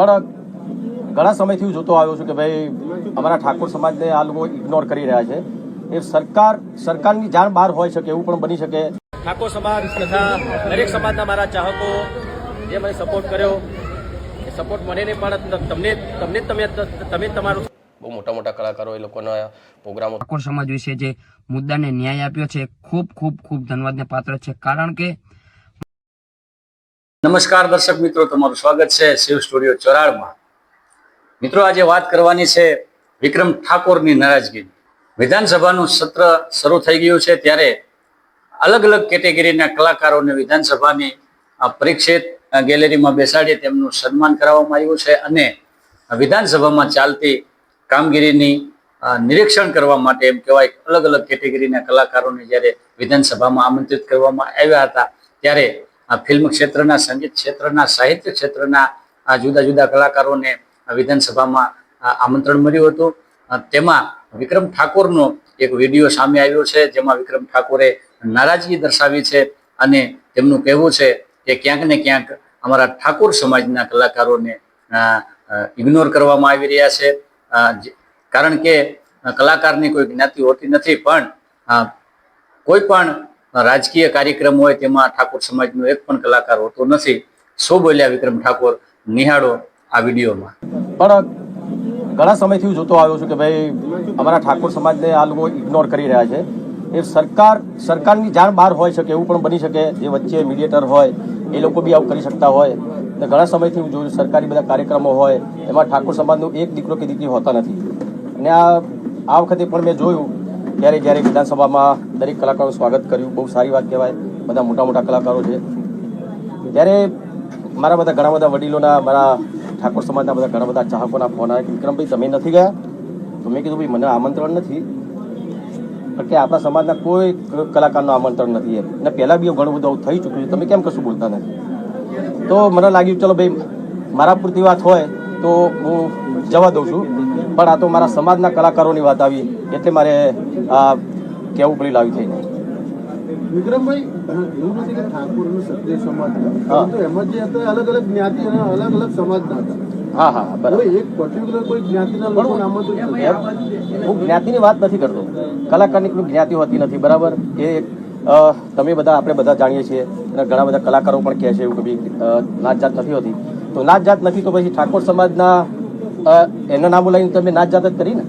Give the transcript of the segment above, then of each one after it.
પણ ઘણા સમયથી હું જોતો આવ્યો છું કે ભાઈ અમારા ઠાકોર સમાજને આ લોકો ઇગ્નોર કરી રહ્યા છે. એ સરકાર સરકારની જાણ બહાર હોઈ શકે એવું પણ બની શકે. ઠાકોર સમાજ તથા દરેક સમાજના મારા ચાહકો જે મને સપોર્ટ કર્યો એ સપોર્ટ મને નહીં પણ તમને તમને તમે તમે તમારું બહુ મોટા મોટા કલાકારો એ લોકોના પ્રોગ્રામો ઠાકોર સમાજ વિશે જે મુદ્દાને ન્યાય આપ્યો છે ખૂબ ખૂબ ખૂબ ધન્યવાદને પાત્ર છે. કારણ કે નમસ્કાર દર્શક મિત્રો, તમારું સ્વાગત છે શિવ સ્ટુડિયો ચોરાળમાં મિત્રો, આજે વાત કરવાની છે વિક્રમ ઠાકોરની નારાજગી. વિધાનસભાનું સત્ર શરૂ થઈ ગયું છે ત્યારે અલગ અલગ કેટેગરીના કલાકારોને વિધાનસભાની પરીક્ષિત ગેલેરીમાં બેસાડી તેમનું સન્માન કરાવવામાં આવ્યું છે અને વિધાનસભામાં ચાલતી કામગીરીની નિરીક્ષણ કરવા માટે એમ કહેવાય અલગ અલગ કેટેગરીના કલાકારોને જ્યારે વિધાનસભામાં આમંત્રિત કરવામાં આવ્યા હતા, ત્યારે ફિલ્મ ક્ષેત્રના, સંગીત ક્ષેત્રના, સાહિત્ય ક્ષેત્રના જુદા જુદા કલાકારોને વિધાનસભામાં આમંત્રણ મળ્યું હતું. તેમાં વિક્રમ ઠાકોરનો એક વીડિયો સામે આવ્યો છે, જેમાં વિક્રમ ઠાકોરે નારાજગી દર્શાવી છે અને તેમનું કહેવું છે કે ક્યાંક ને ક્યાંક અમારા ઠાકોર સમાજના કલાકારોને ઇગ્નોર કરવામાં આવી રહ્યા છે. કારણ કે કલાકારની કોઈ જ્ઞાતિ હોતી નથી, પણ કોઈ પણ રાજકીય કાર્યક્રમ હોય તેમાં ઠાકોર સમાજનો એક પણ કલાકાર હોતો નથી. શું બોલ્યા વિક્રમ ઠાકોર? નિહાળો આ વિડીયોમાં. પણ ઘણા સમયથી હું જોતો આવ્યો છું કે ભાઈ, અમારા ઠાકોર સમાજને આ લોકો ઇગ્નોર કરી રહ્યા છે. એ સરકાર, સરકારની જાણ બહાર હોઈ શકે, એવું પણ બની શકે. જે વચ્ચે મીડિયેટર હોય, એ લોકો બી આવું કરી શકતા હોય. ને ઘણા સમયથી હું જોયું સરકારી બધા કાર્યક્રમો હોય, એમાં ઠાકોર સમાજનો એક દીકરો કે દીકરી હોતા નથી. અને આ આ વખતે પણ મેં જોયું ત્યારે જ્યારે વિધાનસભામાં દરેક કલાકારોનું સ્વાગત કર્યું, બહુ સારી વાત કહેવાય, બધા મોટા મોટા કલાકારો છે. ત્યારે મારા બધા ઘણા બધા વડીલોના, મારા ઠાકોર સમાજના બધા ઘણા બધા ચાહકોના ફોન આવ્યા કે, વિક્રમભાઈ, તમે નથી ગયા? તો મેં કીધું, ભાઈ, મને આમંત્રણ નથી. કે આપણા સમાજના કોઈ કલાકારનું આમંત્રણ નથી એમ. અને પહેલાં બી ઘણું બધું થઈ ચૂક્યું છે. તમે કેમ કશું બોલતા નથી? તો મને લાગ્યું, ચલો ભાઈ, મારા પૂરતી વાત હોય તો હું જવા દઉં છું. પણ આ તો મારા સમાજના કલાકારોની વાત આવી એટલે મારે આ કહેવું પડ્યું લાવી થઈને. વિક્રમભાઈ એવું નથી કે ઠાકોર ક્ષત્રિય સમાજ હા. પરંતુ એમાં જે હતા અલગ અલગ જ્ઞાતિ અને અલગ અલગ સમાજના હતા. હા હા બરાબર. એક પર્ટિક્યુલર કોઈ જ્ઞાતિના હું જ્ઞાતિની વાત નથી કરતો. કલાકારની કોઈ જ્ઞાતિ હોતી નથી બરાબર? એ તમે બધા આપણે બધા જાણીએ છીએ. અને ઘણા બધા કલાકારો પણ કહે છે એવું કે નાત જાત નથી હોતી. તો નાત જાત નથી તો પછી ઠાકોર સમાજના એના નામ બોલાવીને તમે નાત જાત જ કરી ને.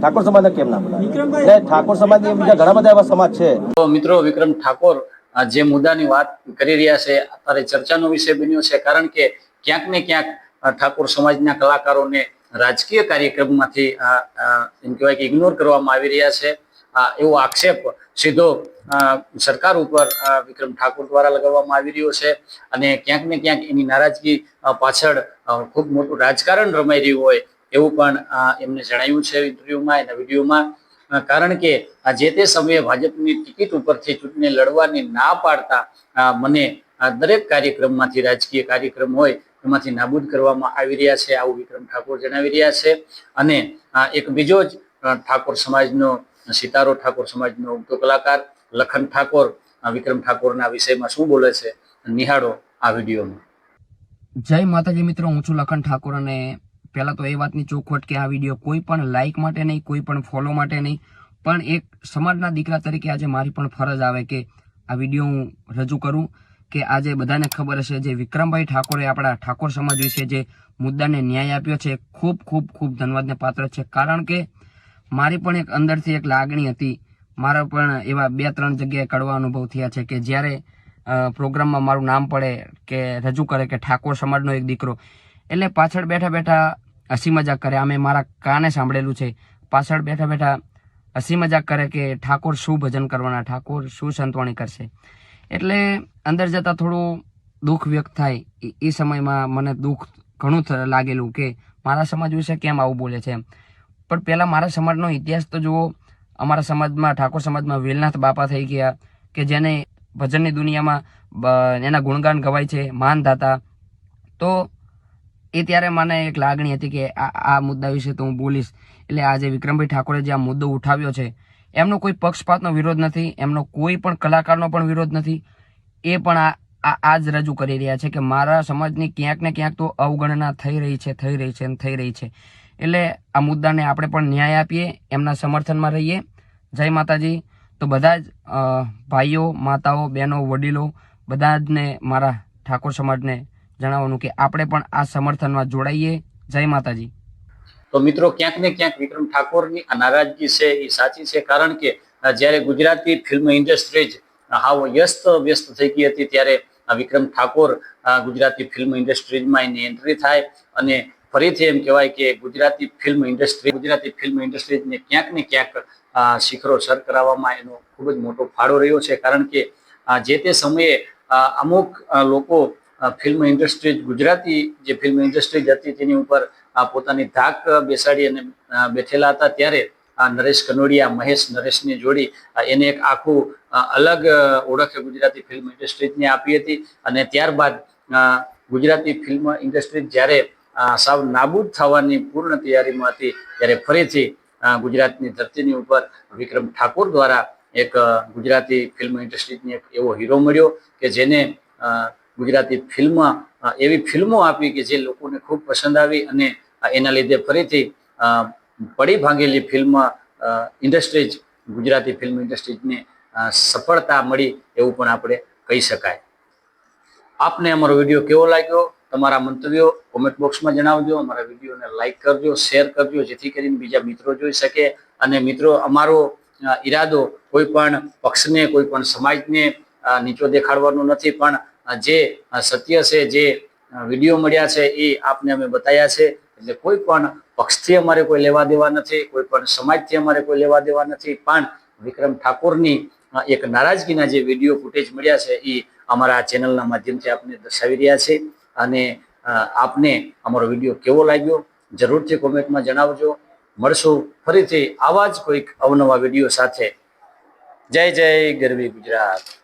ઠાકોર સમાજને કેમ ના બોલાવે? ઠાકોર સમાજની બીજા ઘણા બધા એવા સમાજ છે. તો મિત્રો વિક્રમ ઠાકોર આ જે મુદ્દાની વાત કરી રહ્યા છે અત્યારે ચર્ચાનો વિષય બન્યો છે કારણ કે ક્યાંક ને ક્યાંક ઠાકોર સમાજના કલાકારોને રાજકીય કાર્યક્રમમાંથી એમ કહેવાય કે ઇગ્નોર કરવામાં આવી રહ્યા છે. એવો આક્ષેપ સીધો સરકાર ઉપર વિક્રમ ઠાકોર દ્વારા લગાવવામાં આવી રહ્યો છે અને ક્યાંક ને ક્યાંક એની નારાજગી પાછળ ખૂબ મોટું રાજકારણ રમાઈ રહ્યું હોય એવું પણ એમને જણાવ્યું છે ઇન્ટરવ્યુમાં, એના વિડીયોમાં. કારણ કે જે તે સમયે ભાજપની ટિકિટ ઉપરથી ચૂંટણી લડવાની ના પાડતા મને દરેક કાર્યક્રમમાંથી રાજકીય કાર્યક્રમ હોય એમાંથી નાબૂદ કરવામાં આવી રહ્યા છે, આવું વિક્રમ ઠાકોર જણાવી રહ્યા છે. અને એક બીજો જ ઠાકોર સમાજનો સિતારો ઠાકોર સમાજનો ઉગતો કલાકાર, લખન ઠાકોર વિક્રમ ઠાકોરના વિષયમાં શું બોલે છે, નિહાળો આ વિડીયોમાં. જય માતાજી મિત્રો, હું છું લખન ઠાકોર અને પહેલાં તો એ વાતની ચોખવટ કે આ વીડિયો કોઈ પણ લાઇક માટે નહીં, કોઈ પણ ફોલો માટે નહીં, પણ એક સમાજના દીકરા તરીકે આજે મારી પણ ફરજ આવે કે આ વીડિયો હું રજૂ કરું કે આજે બધાને ખબર હશે જે વિક્રમભાઈ ઠાકોરે આપણા ઠાકોર સમાજ વિશે જે મુદ્દાને ન્યાય આપ્યો છે, ખૂબ ખૂબ ખૂબ ધન્યવાદને પાત્ર છે. કારણ કે મારી પણ એક અંદરથી એક લાગણી હતી. મારા પણ એવા બે ત્રણ જગ્યાએ કડવા અનુભવ થયા છે કે જ્યારે પ્રોગ્રામમાં મારું નામ પડે કે રજૂ કરે કે ઠાકોર સમાજનો એક દીકરો, એટલે પાછળ બેઠા બેઠા હસી મજાક કરે. અમે મારા કાને સાંભળેલું છે. પાછળ બેઠા બેઠા હસી મજાક કરે કે ઠાકોર શું ભજન કરવાના, ઠાકોર શું સંતવાણી કરશે. એટલે અંદર જતાં થોડું દુઃખ વ્યક્ત થાય. એ- સમયમાં મને દુઃખ ઘણું લાગેલું કે મારા સમાજ વિશે કેમ આવું બોલે છે એમ. પણ પહેલાં મારા સમાજનો ઇતિહાસ તો જુઓ, અમારા સમાજમાં, ઠાકોર સમાજમાં વેલનાથ બાપા થઈ ગયા કે જેને ભજનની દુનિયામાં એના ગુણગાન ગવાય છે માન દાતા તો એ ત્યારે મને એક લાગણી હતી કે આ આ મુદ્દા વિશે તો હું બોલીશ. એટલે આજે વિક્રમભાઈ ઠાકોરે જે આ મુદ્દો ઉઠાવ્યો છે, એમનો કોઈ પક્ષપાતનો વિરોધ નથી, એમનો કોઈ પણ કલાકારનો પણ વિરોધ નથી. એ પણ આ આ જ રજૂ કરી રહ્યા છે કે મારા સમાજની ક્યાંક ને ક્યાંક તો અવગણના થઈ રહી છે, થઈ રહી છે થઈ રહી છે. એટલે આ મુદ્દાને આપણે પણ ન્યાય આપીએ, એમના સમર્થનમાં રહીએ. જય માતાજી. તો બધા જ ભાઈઓ, માતાઓ, બહેનો, વડીલો બધા જ ને મારા ઠાકોર સમાજને જણાવવાનું કે આપણે પણ આ સમર્થનમાં જોડાઈએ. જય માતાજી. તો મિત્રો, ક્યાંક ને ક્યાંક વિક્રમ ઠાકોરની આ નારાજગી છે, એ સાચી છે, કારણ કે જ્યારે ગુજરાતી ફિલ્મ ઇન્ડસ્ટ્રી જ હાવ વ્યસ્ત વ્યસ્ત થઈ ગઈ હતી, ત્યારે વિક્રમ ઠાકોર ગુજરાતી ફિલ્મ ઇન્ડસ્ટ્રીઝમાં એની એન્ટ્રી થાય અને ફરીથી એમ કહેવાય કે Gujarati film industry Gujarati film ઇન્ડસ્ટ્રીને ક્યાંક ને ક્યાંક શિખરો સર કરાવવામાં એનો ખૂબ જ મોટો ફાળો રહ્યો છે. કારણ કે જે તે સમયે અમુક લોકો ફિલ્મ ઇન્ડસ્ટ્રી ગુજરાતી જે ફિલ્મ ઇન્ડસ્ટ્રી હતી તેની ઉપર પોતાની ધાક બેસાડી અને બેઠેલા હતા ત્યારે આ નરેશ કનોડિયા, મહેશ નરેશની જોડી એને એક આખું અલગ ઓળખ ગુજરાતી ફિલ્મ ઇન્ડસ્ટ્રીને આપી હતી. અને ત્યારબાદ ગુજરાતી ફિલ્મ ઇન્ડસ્ટ્રી જ્યારે સાવ નાબૂદ થવાની પૂર્ણ તૈયારીમાં હતી ત્યારે ફરીથી ગુજરાતની ધરતીની ઉપર વિક્રમ ઠાકોર દ્વારા એક ગુજરાતી ફિલ્મ ઇન્ડસ્ટ્રીની એક એવો હીરો મળ્યો કે જેને ગુજરાતી ફિલ્મ એવી ફિલ્મો આપી કે જે લોકોને ખૂબ પસંદ આવી અને એના લીધે ફરીથી પડી ભાંગેલી ફિલ્મ ઇન્ડસ્ટ્રીજ, ગુજરાતી ફિલ્મ ઇન્ડસ્ટ્રીઝને સફળતા મળી એવું પણ આપણે કહી શકાય. આપને અમારો વીડિયો કેવો લાગ્યો? તમારા મંતવ્યો કોમેન્ટ બોક્સમાં જણાવજો, અમારા વિડીયોને લાઈક કરજો શેર કરજો, જેથી કરીને બીજા મિત્રો જોઈ શકે. અને મિત્રો, અમારો ઈરાદો કોઈ પણ પક્ષને, કોઈ પણ સમાજને નીચો દેખાડવાનો નથી, પણ જે સત્ય છે, જે વીડિયો મળ્યા છે, એ આપને અમે બતાવ્યા છે. એટલે કોઈ પણ પક્ષથી અમારે કોઈ લેવા દેવા નથી, કોઈ પણ સમાજથી અમારે કોઈ લેવા દેવા નથી, પણ વિક્રમ ઠાકોરની એક નારાજગીના જે વીડિયો ફૂટેજ મળ્યા છે, એ અમારા ચેનલના માધ્યમથી આપને દર્શાવી રહ્યા છે. અને આપને અમારો વીડિયો કેવો લાગ્યો જરૂરથી કોમેન્ટમાં જણાવજો. મળશું ફરીથી આવા જ કોઈક અવનવા વીડિયો સાથે. જય જય ગરવી ગુજરાત.